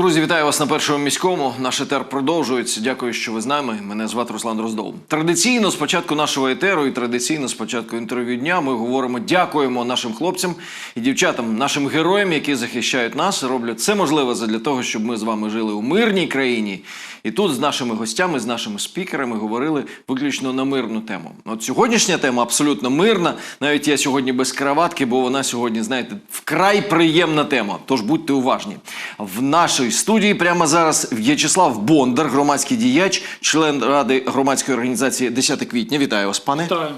Друзі, вітаю вас на першому міському. Наш етер продовжується. Дякую, що ви з нами. Мене звати Руслан Дроздов. Традиційно з початку нашого етеру і традиційно з початку інтерв'ю дня ми говоримо, дякуємо нашим хлопцям і дівчатам, нашим героям, які захищають нас, роблять це можливе для того, щоб ми з вами жили у мирній країні. І тут з нашими гостями, з нашими спікерами говорили виключно на мирну тему. От сьогоднішня тема абсолютно мирна. Навіть я сьогодні без краватки, бо вона сьогодні, знаєте, вкрай приємна тема. Тож будьте уважні. В нашій студії прямо зараз В'ячеслав Бондар, громадський діяч, член ради громадської організації 10 квітня. Вітаю вас, пане. Вітаю.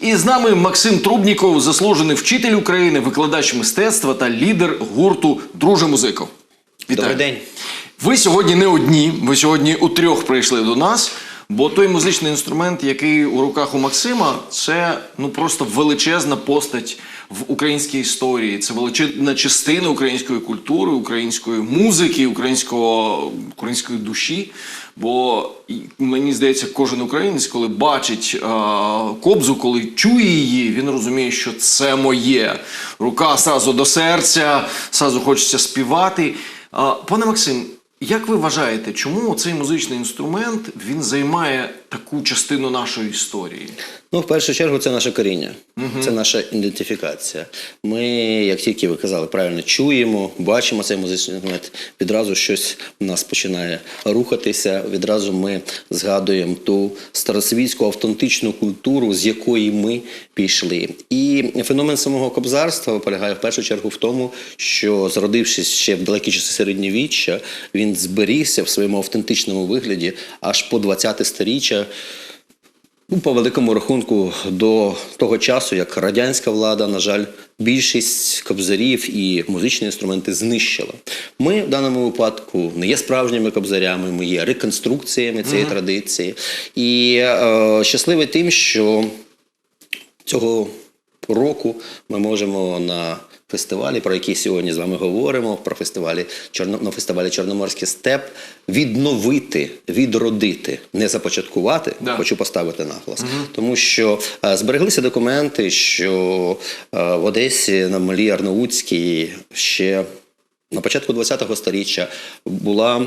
І з нами Максим Трубніков, заслужений вчитель України, викладач мистецтва та лідер гурту Друже музико. Добрий день. Ви сьогодні не одні, ви сьогодні у трьох прийшли до нас. Бо той музичний інструмент, який у руках у Максима, це ну просто величезна постать в українській історії. Це величезна частина української культури, української музики, українського, української душі. Бо мені здається, кожен українець, коли бачить е, кобзу, коли чує її, він розуміє, що це моє. Рука сразу до серця, сразу хочеться співати. Е, пане Максим, як ви вважаєте, чому цей музичний інструмент він займає таку частину нашої історії? Ну, в першу чергу, це наше коріння, це наша ідентифікація. Ми, як тільки ви казали, правильно чуємо, бачимо цей музичний інструмент, відразу щось в нас починає рухатися. Відразу ми згадуємо ту старосвітську автентичну культуру, з якої ми пішли. І феномен самого кобзарства полягає в першу чергу в тому, що зародившись ще в далекі часи середньовіччя, він зберігся в своєму автентичному вигляді аж по 20-те сторіччя. Ну, по великому рахунку, до того часу, як радянська влада, на жаль, більшість кобзарів і музичні інструменти знищила. Ми в даному випадку не є справжніми кобзарями, ми є реконструкціями цієї традиції. І е, щасливий тим, що цього року ми можемо на фестивалі, про який сьогодні з вами говоримо, про фестивалі Чорно, на фестивалі Чорноморський степ, відновити, відродити, не започаткувати, Да. хочу поставити наголос. Тому що е, збереглися документи, що е, в Одесі на Малій Арнаутській ще на початку ХХ століття була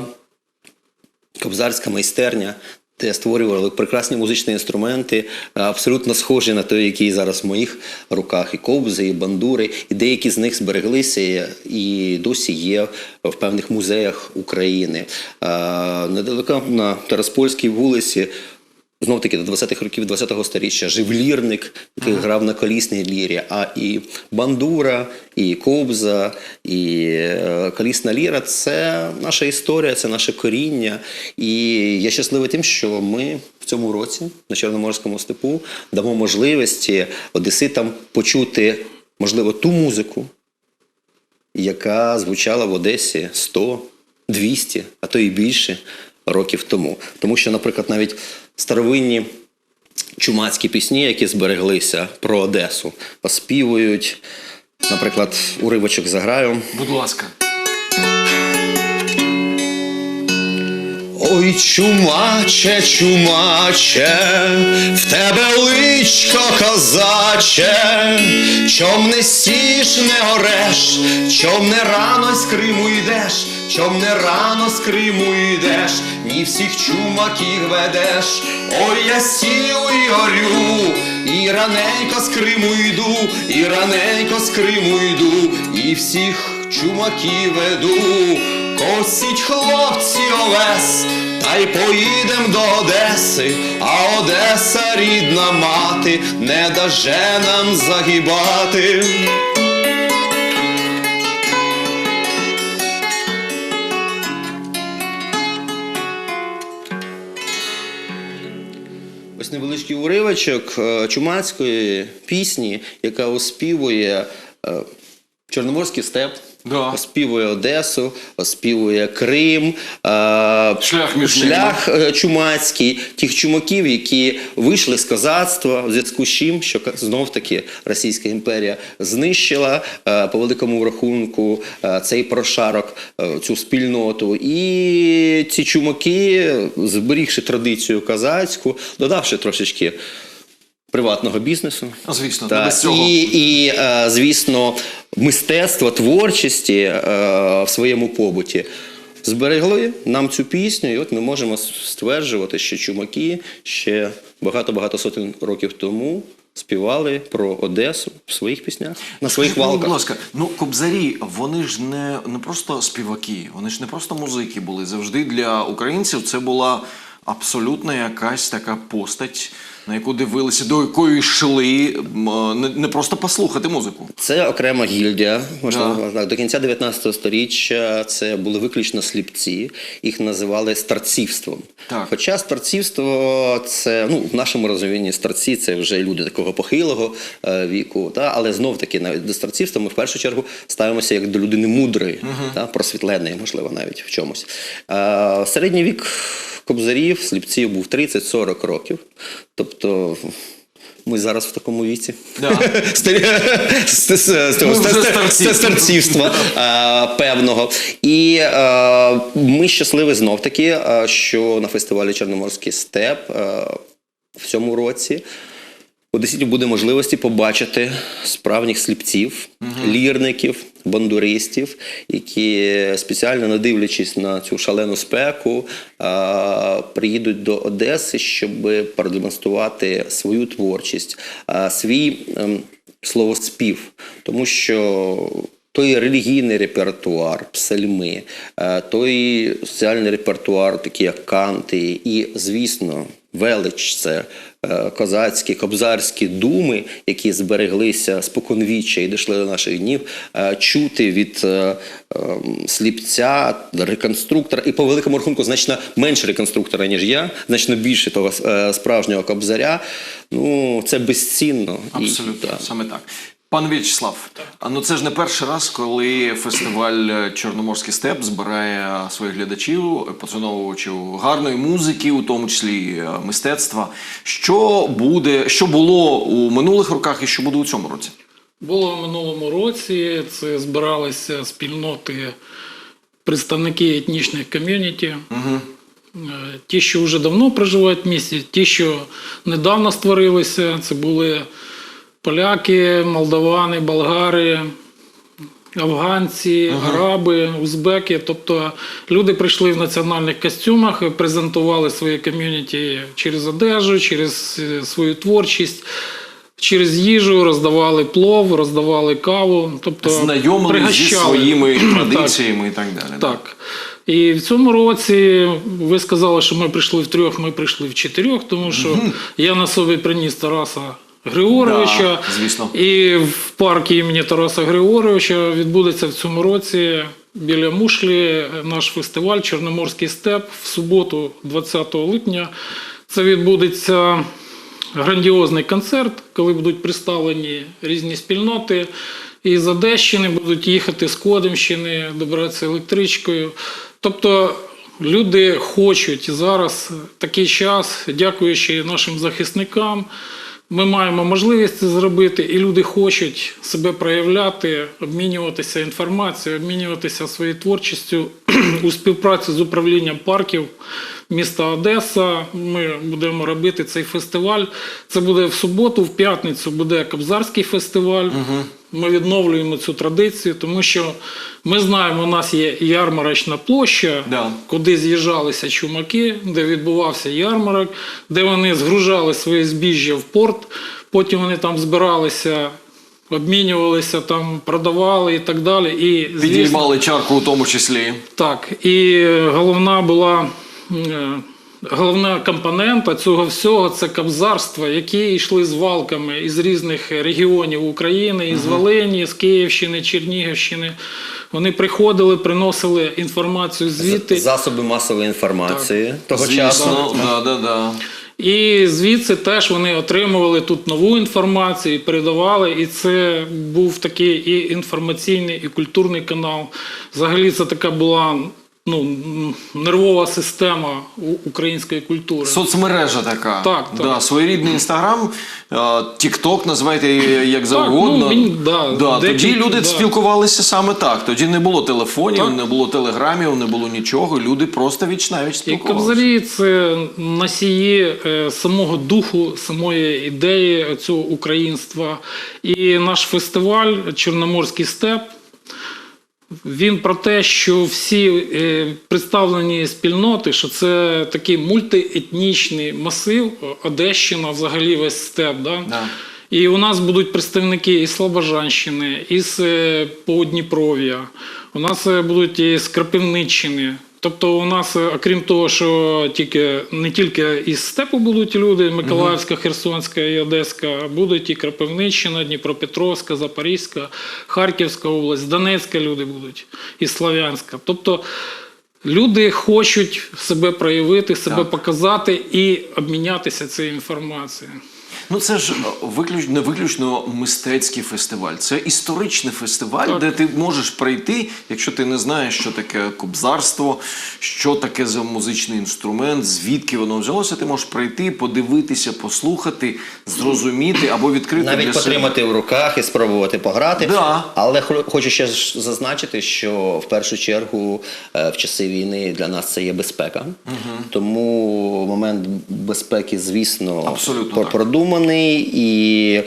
кобзарська майстерня, де створювали прекрасні музичні інструменти, е, абсолютно схожі на той, який зараз в моїх руках, і ковзи, і бандури, і деякі з них збереглися і досі є в певних музеях України. Е, Недалеко на Тараспольській вулиці. Знов таки до 20-х років 20-го сторіччя жив лірник, який грав на колісній лірі, а і бандура, і кобза, і е, колісна ліра це наша історія, це наше коріння. І я щасливий тим, що ми в цьому році на Чорноморському степу дамо можливості одеситам почути, можливо, ту музику, яка звучала в Одесі 100, 200, а то і більше років тому. Тому що, наприклад, навіть старовинні чумацькі пісні, які збереглися про Одесу, оспівують. Наприклад, уривочок заграю. Будь ласка. Ой, чумаче, чумаче, в тебе личко козаче, чом не сіш, не ореш, чом не рано з Криму йдеш, чом не рано з Криму йдеш, ні всіх чумаків ведеш, ой, я сію і горю, і раненько з Криму йду, і раненько з Криму йду, і всіх чумаків веду. Косіть хлопці овес, та й поїдем до Одеси, а Одеса рідна мати, не даже нам загибати. Ось невеличкий уривочок е, чумацької пісні, яка оспівує е, Чорноморський степ. Да. Оспівує Одесу, оспівує Крим, Шлях між шлях е, чумацький, тих чумаків, які вийшли з козацтва, в зв'язку з чим, що знов таки Російська імперія знищила е, по великому рахунку е, цей прошарок, цю спільноту. І ці чумаки, зберігши традицію козацьку, додавши трошечки. Приватного бізнесу, А, звісно, Та, без цього. і, і е, звісно, мистецтва, творчості е, в своєму побуті зберегли нам цю пісню, і от ми можемо стверджувати, що чумаки ще багато-багато сотень років тому співали про Одесу в своїх піснях, на своїх Скажіть валках. Будь ласка, ну кобзарі, вони ж не, не просто співаки, вони ж не просто музики були. Завжди для українців це була абсолютно якась така постать, на яку дивилися, до якої йшли е, не, просто послухати музику. Це окрема гільдія. Можна Да. так. До кінця 19 століття це були виключно сліпці. Їх називали старцівством. Так. Хоча старцівство це ну в нашому розумінні старці це вже люди такого похилого е, віку. Та але знов таки навіть до старцівства ми в першу чергу ставимося як до людини мудрої, та просвітленої, можливо, навіть в чомусь. Е, середній вік кобзарів, сліпців був 30-40 років. Тобто. Ми зараз в такому віці. Старцівства певного. І ми щасливі знов таки, що на фестивалі Чорноморський степ в цьому році. У Десяті буде можливості побачити справжніх сліпців, лірників, бандуристів, які спеціально не дивлячись на цю шалену спеку, приїдуть до Одеси, щоб продемонструвати свою творчість, свій ем, словоспів, тому що. Той релігійний репертуар, псальми, е, той соціальний репертуар, такий як канти, і, звісно, велич це е, козацькі, кобзарські думи, які збереглися споконвіччя і дійшли до наших днів, е, чути від е, ем, сліпця, реконструктора, і по великому рахунку значно менше реконструктора, ніж я, значно більше того справжнього кобзаря. Ну, це безцінно. І, Абсолютно, да. саме так. Пан В'ячеслав, ну це ж не перший раз, коли фестиваль е, Чорноморський степ збирає своїх глядачів, поціновувачів гарної музики, у тому числі е, мистецтва. Що буде, що було у минулих роках і що буде у цьому році? Було в минулому році. Це збиралися спільноти, представники етнічних ком'юніті. Е, Ті, що вже давно проживають в місті, ті, що недавно створилися, це були поляки, молдавани, болгари, афганці, араби, узбеки. Тобто люди прийшли в національних костюмах, презентували своє ком'юніті через одежу, через е, свою творчість. Через їжу роздавали плов, роздавали каву, тобто Знайомились зі пригощали. своїми Так. традиціями і так далі. да? Так. І в цьому році ви сказали, що ми прийшли в трьох, ми прийшли в чотирьох, тому що я на собі приніс Тараса Григоровича. Да, звісно. І в парку імені Тараса Григоровича відбудеться в цьому році біля Мушлі наш фестиваль Чорноморський степ в суботу, 20 липня. Це відбудеться грандіозний концерт, коли будуть представлені різні спільноти. І з Одещини будуть їхати з Кодимщини, добиратися електричкою. Тобто люди хочуть зараз такий час, дякуючи нашим захисникам. Ми маємо можливість це зробити, і люди хочуть себе проявляти, обмінюватися інформацією, обмінюватися своєю творчістю у співпраці з управлінням парків міста Одеса. Ми будемо робити цей фестиваль. Це буде в суботу, в п'ятницю буде Кобзарський фестиваль. Ми відновлюємо цю традицію, тому що ми знаємо, у нас є ярмарочна площа, Да. куди з'їжджалися чумаки, де відбувався ярмарок, де вони згружали своє збіжжя в порт, потім вони там збиралися, обмінювалися, там продавали і так далі. І звісно, Підіймали чарку у тому числі. так, і головна була. Е, Головна компонента цього всього це кобзарство, які йшли з валками із різних регіонів України, із Волині, з Київщини, Чернігівщини. Вони приходили, приносили інформацію звідти. Засоби масової інформації того часу. Да, да, да. І звідси теж вони отримували тут нову інформацію і передавали. І це був такий і інформаційний, і культурний канал. Взагалі, це така була ну, нервова система української культури. Соцмережа така. Так, так. Да, своєрідний інстаграм, Тікток, називайте як завгодно. ну, він, да, да, тоді люди да. спілкувалися саме так. Тоді не було телефонів, Так. не було телеграмів, не було нічого. Люди просто віч навіть І кобзарі це носії е, самого духу, самої ідеї цього українства. І наш фестиваль Чорноморський степ Він про те, що всі е, представлені спільноти, що це такий мультиетнічний масив, Одещина, взагалі весь степ. Да? Да. І у нас будуть представники із Слобожанщини, із е, Подніпров'я, у нас е, будуть із Кропивниччини. Тобто у нас, е, окрім того, що тільки не тільки із степу будуть люди, Миколаївська, Херсонська і Одеська, а будуть і Кропивниччина, Дніпропетровська, Запорізька, Харківська область, Донецька люди будуть, і Слов'янська. Тобто люди хочуть себе проявити, себе Так. показати і обмінятися цією інформацією. Ну це ж е, виключно не виключно мистецький фестиваль. Це історичний фестиваль, Так. де ти можеш прийти, якщо ти не знаєш, що таке кобзарство, що таке за музичний інструмент, звідки воно взялося. Ти можеш прийти, подивитися, послухати, зрозуміти або відкрити Навіть для себе. в руках і спробувати пограти. Да. Але хо- хочу ще ж зазначити, що в першу чергу е, в часи війни для нас це є безпека. Тому момент безпеки, звісно, Абсолютно пр- так. і.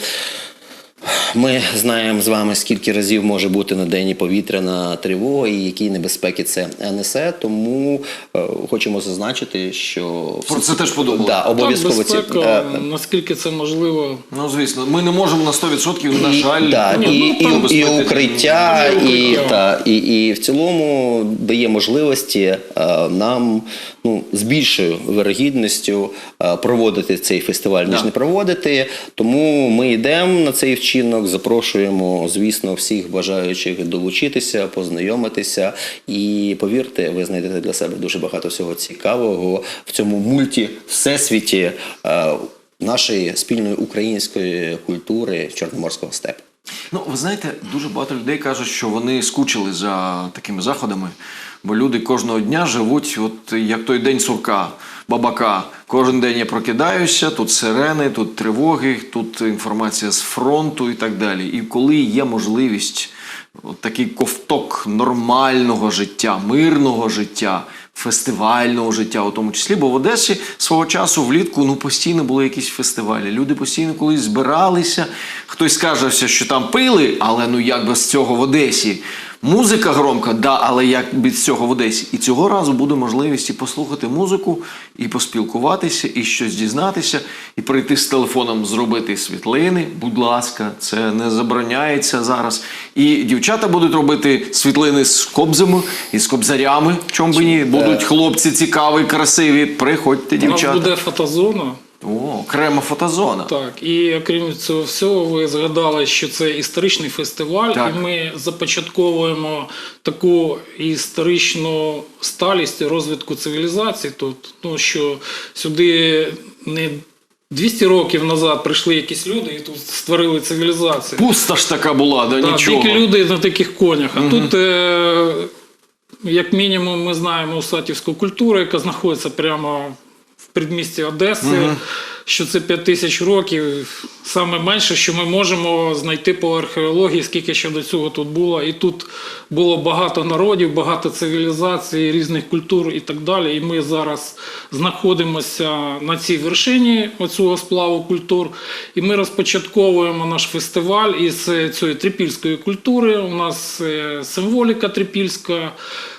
Ми знаємо з вами, скільки разів може бути на день повітряна тривога і які небезпеки це несе. Тому е, хочемо зазначити, що Про це теж подумали. Да, обов'язково так, ці безпека, е, наскільки це можливо. Ну звісно, ми не можемо на 100%, на жаль, Да, ну, і, і, і, укриття, І і, та, і, і в цілому дає можливості е, нам ну, з більшою вирогідністю е, проводити цей фестиваль, ніж не проводити. Тому ми йдемо на цей вчинок, запрошуємо, звісно, всіх бажаючих долучитися, познайомитися. І повірте, ви знайдете для себе дуже багато всього цікавого в цьому мульті всесвіті е, нашої спільної української культури Чорноморського степу. Ну, ви знаєте, дуже багато людей кажуть, що вони скучили за такими заходами, бо люди кожного дня живуть, от як той день сурка, бабака. Кожен день я прокидаюся, тут сирени, тут тривоги, тут інформація з фронту і так далі. І коли є можливість, от такий ковток нормального життя, мирного життя, фестивального життя, у тому числі, бо в Одесі свого часу влітку ну постійно були якісь фестивалі. Люди постійно колись збиралися. Хтось скаже, що там пили, але ну як без цього в Одесі. Музика громка, да, але як без цього в Одесі. І цього разу буде можливість і послухати музику, і поспілкуватися, і щось дізнатися, і прийти з телефоном зробити світлини. Будь ласка, це не забороняється зараз. І дівчата будуть робити світлини з кобзами і з кобзарями. Чому би ні? Будуть хлопці цікаві, красиві. Приходьте, У нас дівчата. буде фотозона. О, окрема фотозона. Так, і окрім цього всього, ви згадали, що це історичний фестиваль, Так. і ми започатковуємо таку історичну сталість розвитку цивілізації. Тут, ну, що сюди не 200 років назад прийшли якісь люди і тут створили цивілізацію. Пуста ж така була, да, Так, нічого. Тільки люди на таких конях. А тут, е, як мінімум, ми знаємо усатівську культуру, яка знаходиться прямо предмісті Одеси, що це 5 тисяч років. Саме менше, що ми можемо знайти по археології, скільки ще до цього тут було. І тут було багато народів, багато цивілізацій, різних культур і так далі. І ми зараз знаходимося на цій вершині оцього сплаву культур. І ми розпочатковуємо наш фестиваль із е, цієї трипільської культури. У нас е, символіка трипільська.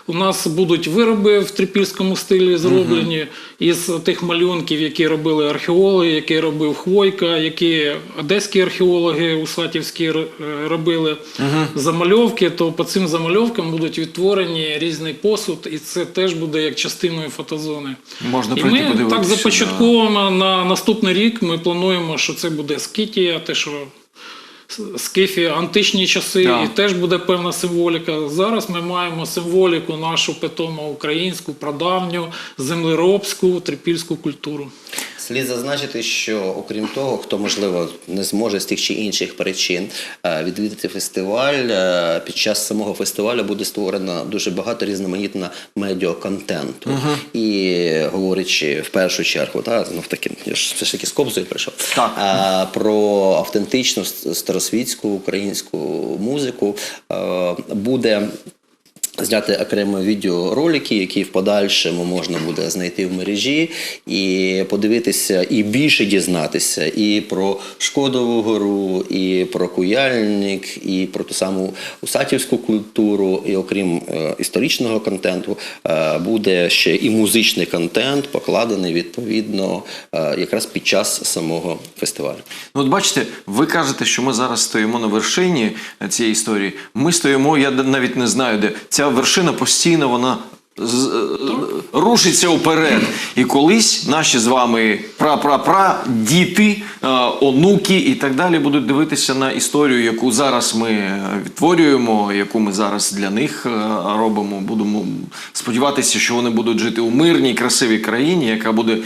У нас будуть вироби в трипільському стилі зроблені із тих малюнків, які робили археологи, які робив Хвойка, які одеські археологи усатівські е, робили замальовки. То по цим замальовкам будуть відтворені різний посуд, і це теж буде як частиною фотозони. Можна І ми подивитися. так да. на наступний рік. Ми плануємо, що це буде Скітія, те, що Скифі, античні часи, Так. і теж буде певна символіка. Зараз ми маємо символіку нашу питому українську, прадавню, землеробську, трипільську культуру. Слід зазначити, що окрім того, хто можливо не зможе з тих чи інших причин е, відвідати фестиваль, е, під час самого фестивалю буде створено дуже багато різноманітного медіаконтенту. І говорячи в першу чергу, та знов таки я ж все ж таки з Кобзою прийшов. Так. е, про автентичну старосвітську українську музику е, буде Зняти окремо відеоролики, які в подальшому можна буде знайти в мережі, і подивитися, і більше дізнатися і про Шкодову гору, і про Куяльник, і про ту саму усатівську культуру. І окрім е, історичного контенту, е, буде ще і музичний контент, покладений відповідно е, якраз під час самого фестивалю. Ну, от бачите, ви кажете, що ми зараз стоїмо на вершині цієї історії. Ми стоїмо, я навіть не знаю, де ця вершина постійно вона. е, Рушиться вперед, і колись наші з вами пра-пра-пра, діти, е, онуки і так далі будуть дивитися на історію, яку зараз ми е, відтворюємо, яку ми зараз для них робимо. Будемо сподіватися, що вони будуть жити у мирній, красивій країні, яка буде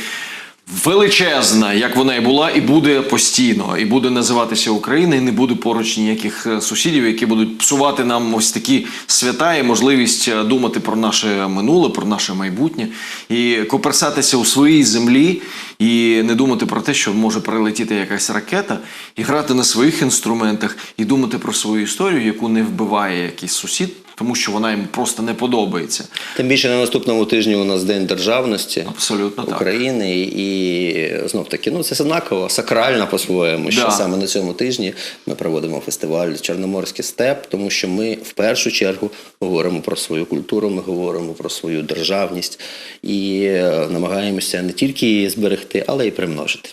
величезна, як вона і була, і буде постійно, і буде називатися Україна, і не буде поруч ніяких е, сусідів, які будуть псувати нам ось такі свята і можливість е, думати про наше минуле, про наше майбутнє, і коперсатися у своїй землі, і не думати про те, що може прилетіти якась ракета, і грати на своїх інструментах, і думати про свою історію, яку не вбиває якийсь сусід, тому що вона їм просто не подобається. Тим більше на наступному тижні у нас День державності Абсолютно так. України, і знов таки, ну це знаково, сакрально по-своєму. Що Да. саме на цьому тижні ми проводимо фестиваль Чорноморський степ, тому що ми в першу чергу говоримо про свою культуру, ми говоримо про свою державність і е, намагаємося не тільки її зберегти, але й примножити.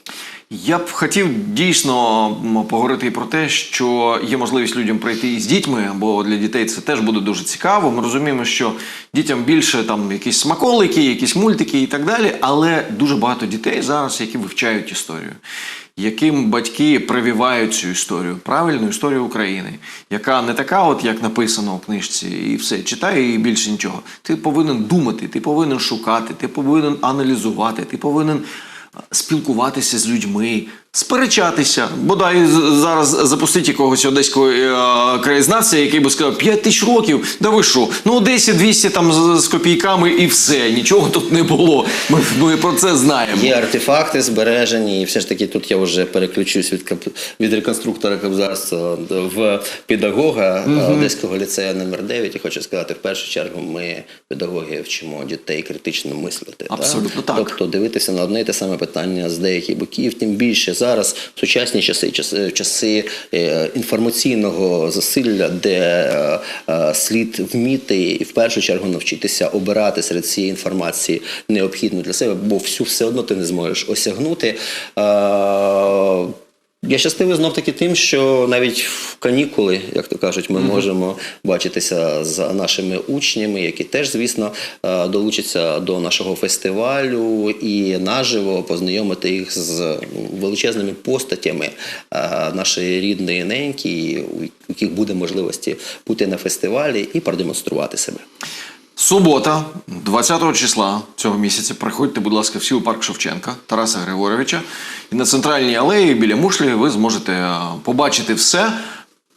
Я б хотів дійсно поговорити про те, що є можливість людям прийти із дітьми, бо для дітей це теж буде дуже цікаво. Ми розуміємо, що дітям більше там якісь смаколики, якісь мультики і так далі, але дуже багато дітей зараз, які вивчають історію. Яким батьки прививають цю історію, правильну історію України, яка не така, от як написано у книжці, і все читай і більше нічого. Ти повинен думати, ти повинен шукати, ти повинен аналізувати, ти повинен спілкуватися з людьми, сперечатися. Бодай зараз запустити якогось одеського е, краєзнавця, який би сказав, 5 тисяч років, да ви що? Ну, Одесі 200 там з, з копійками і все. Нічого тут не було. Ми, ми про це знаємо. Є артефакти збережені, і все ж таки тут я вже переключусь від від реконструктора кобзарства в педагога е, Одеського ліцею номер 9 І хочу сказати, в першу чергу ми педагоги вчимо дітей критично мислити. Абсолютно так. Тобто дивитися на одне і те саме питання з деяких боків, тим більше зараз в сучасні часи, часи, часи е, інформаційного засилля, де е, е, слід вміти і в першу чергу навчитися обирати серед цієї інформації необхідну для себе, бо всю все одно ти не зможеш осягнути. Я щасливий знов таки тим, що навіть в канікули, як то кажуть, ми можемо бачитися з нашими учнями, які теж, звісно, е, долучаться до нашого фестивалю і наживо познайомити їх з величезними постатями е, нашої рідної неньки, у яких буде можливості бути на фестивалі і продемонструвати себе. Субота, 20 числа цього місяця, приходьте, будь ласка, всі у парк Шевченка Тараса Григоровича. І на центральній алеї біля Мушлі ви зможете е, побачити все.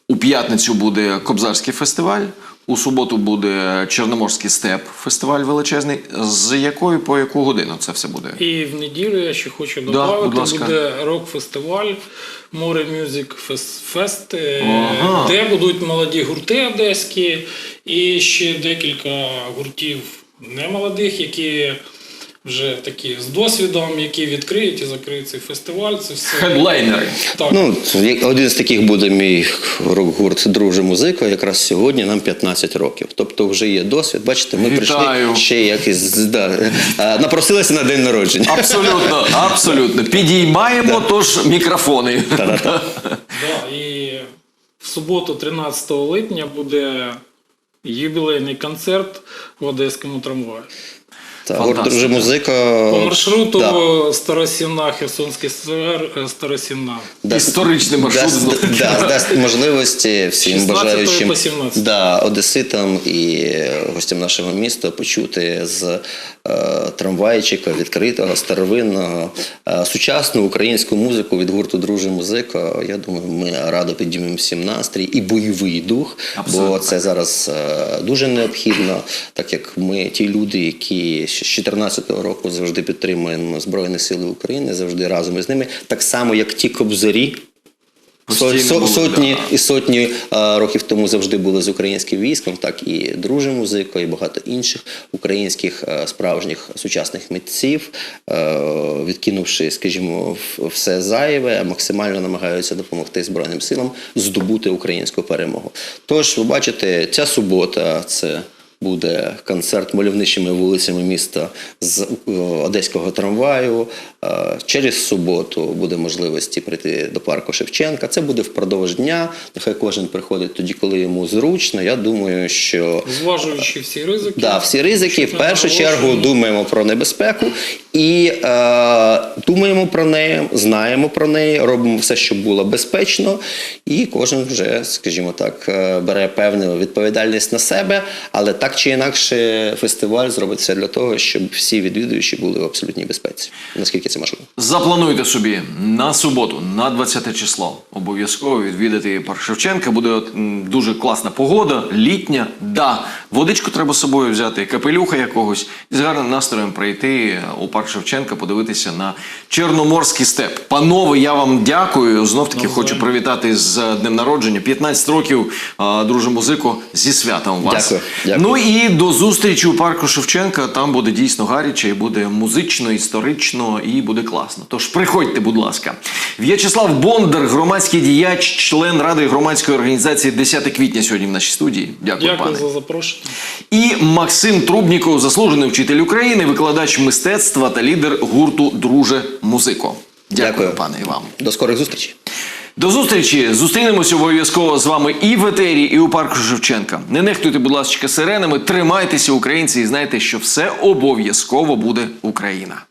У п'ятницю буде Кобзарський фестиваль, у суботу буде Чорноморський степ фестиваль величезний. З якої по яку годину це все буде? І в неділю я ще хочу додати, Да, буде рок-фестиваль Море Мюзик Фест, е, Ага. де будуть молоді гурти одеські і ще декілька гуртів немолодих, які вже такі з досвідом, які відкриють і закриють цей фестиваль. Це все Хедлайнери. так. Ну, один з таких буде мій рок-гурт Друже музика. Якраз сьогодні нам 15 років. Тобто вже є досвід. Бачите, ми Вітаю. прийшли ще якось да, напросилися на день народження. Абсолютно, абсолютно. Підіймаємо тож мікрофони. Да, і в суботу, 13 липня, буде ювілейний концерт в Одеському трамваї. Та, гурт Фантастика. Друже музика. По маршруту Да. Старосівна, Херсонський сквер, е, Старосівна. Дасть- Історичний маршрут дасть, да, дасть можливості всім бажаючим да, одеситам і гостям нашого міста почути з е, трамвайчика відкритого, старовинного, е, сучасну українську музику від гурту Друже музика. Я думаю, ми радо підіймемо всім настрій і бойовий дух, Абсолютно бо це зараз е, дуже необхідно, так як ми ті люди, які ще з 2014 року завжди підтримуємо Збройні Сили України, завжди разом із ними, так само як ті кобзарі, со- були, сотні і сотні е, років тому завжди були з українським військом, так і друже музика, і багато інших українських е, справжніх сучасних митців, е, відкинувши, скажімо, все зайве, максимально намагаються допомогти Збройним силам здобути українську перемогу. Тож, ви бачите, ця субота це. Буде концерт мальовничими вулицями міста з е, одеського трамваю. Е, Через суботу буде можливості прийти до парку Шевченка. Це буде впродовж дня. Нехай кожен приходить тоді, коли йому зручно. Я думаю, що Зважуючи всі ризики. Да, всі ризики. В першу чергу думаємо про небезпеку і е, думаємо про неї, знаємо про неї, робимо все, щоб було безпечно, і кожен вже, скажімо так, е, бере певну відповідальність на себе, але так чи інакше фестиваль зробить все для того, щоб всі відвідувачі були в абсолютній безпеці, наскільки це можливо. Заплануйте собі на суботу, на 20 число. Обов'язково відвідати парк Шевченка. Буде дуже класна погода, літня. Да, водичку треба з собою взяти, капелюха якогось, і з гарним настроєм прийти у парк Шевченка, подивитися на Чорноморський степ. Панове, я вам дякую. Знов таки хочу привітати з днем народження. 15 років, друже музику, зі святом вас. Дякую, дякую. Ну і до зустрічі у парку Шевченка. Там буде дійсно гаряче, і буде музично, історично і буде класно. Тож приходьте, будь ласка. В'ячеслав Бондар, громадський діяч, член ради громадської організації 10 квітня сьогодні в нашій студії. Дякую, Дякую пане. за запрошення. І Максим Трубніков, заслужений вчитель України, викладач мистецтва та лідер гурту Друже музико. Дякую, Дякую. пане і вам. До скорих зустрічей. До зустрічі! зустрінемось обов'язково з вами і в етері, і у парку Шевченка. Не нехтуйте, будь ласка, сиренами, тримайтеся, українці, і знайте, що все обов'язково буде Україна.